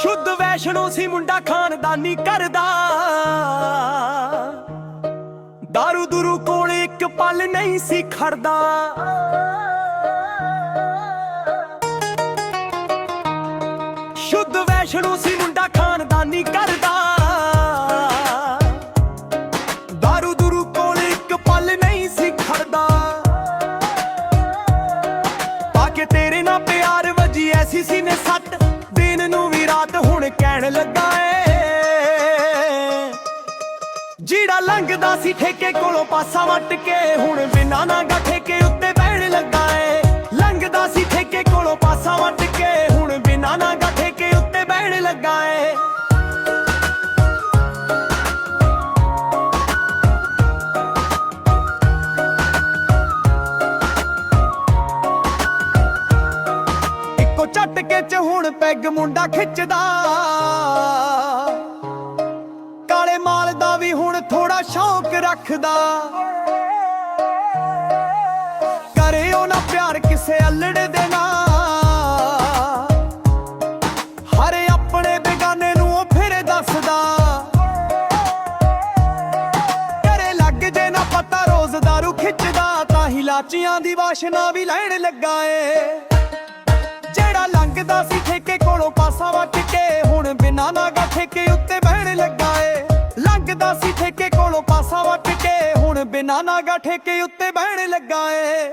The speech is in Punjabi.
ਸ਼ੁੱਧ ਵੈਸ਼ਨੋ ਸੀ ਮੁੰਡਾ ਖਾਨਦਾਨੀ ਕਰਦਾ। ਦਾਰੂ ਦੁਰੂ ਕੋਲ ਇੱਕ ਪਲ ਨਹੀਂ ਸੀ ਖੜਦਾ। ਸ਼ੁੱਧ ਵੈਸ਼ਨੋ ਸੀ ਮੁੰਡਾ ਖਾਨਦਾਨੀ ਕਰਦਾ। ਦਾਰੂ ਦੁਰੂ ਕੋਲ ਇੱਕ ਪਲ ਨਹੀਂ ਸੀ ਖੜਦਾ। ਪਾ ਕੇ ਤੇਰੇ ਨਾਲ ਪਿਆਰ ਵਜੀ ਐਸੀ ਸੀ ਨੇ ਸੱਟ। ਨੂੰ ਹੁਣ ਕਹਿਣ ਲੱਗਾ ਏ। ਜਿਹੜਾ ਲੰਘਦਾ ਸੀ ਠੇਕੇ ਕੋਲੋਂ ਪਾਸਾ ਵੱਟ ਕੇ, ਹੁਣ ਬਿਨਾਂ ਨਾਗਾ ਠੇਕੇ ਉੱਤੇ ਇੱਕੋ ਝਟਕੇ ਚ ਹੁਣ ਪੈਗ ਮੁੰਡਾ ਖਿੱਚਦਾ। ਕਾਲੇ ਮਾਲ ਦਾ ਵੀ ਹੁਣ ਥੋੜਾ ਸ਼ੌਕ ਰੱਖਦਾ। ਕਰੇ ਉਹ ਨਾ ਪਿਆਰ ਕਿਸੇ ਅਲੜੇ ਦੇ ਨਾਲ। ਹਰੇ ਆਪਣੇ ਬੇਗਾਨੇ ਨੂੰ ਉਹ ਫਿਰ ਦੱਸਦਾ। ਕਰੇ ਲੱਗ ਜੇ ਨਾ ਪਤਾ ਰੋਜ਼ ਦਾਰੂ ਖਿੱਚਦਾ, ਤਾਂ ਹੀ ਲਾਚੀਆਂ ਦੀ ਵਾਸ਼ਨਾ ਵੀ ਲੈਣ ਲੱਗਾ ਏ। ਜਿਹੜਾ ਸੀ ਠੇਕੇ ਕੋਲੋਂ ਪਾਸਾ ਵੱਟ ਕੇ। ਹੁਣ ਬਿਨਾਂ ਨਾਗਾ ਠੇਕੇ ਉੱਤੇ ਬਹਿਣ ਲੱਗਾ ਏ। ਲੰਘਦਾ ਸੀ ਠੇਕੇ ਕੋਲੋਂ ਪਾਸਾ ਵੱਟ ਕੇ। ਹੁਣ ਬਿਨਾਂ ਨਾਗਾ ਠੇਕੇ ਉੱਤੇ ਬਹਿਣ ਲੱਗਾ ਏ।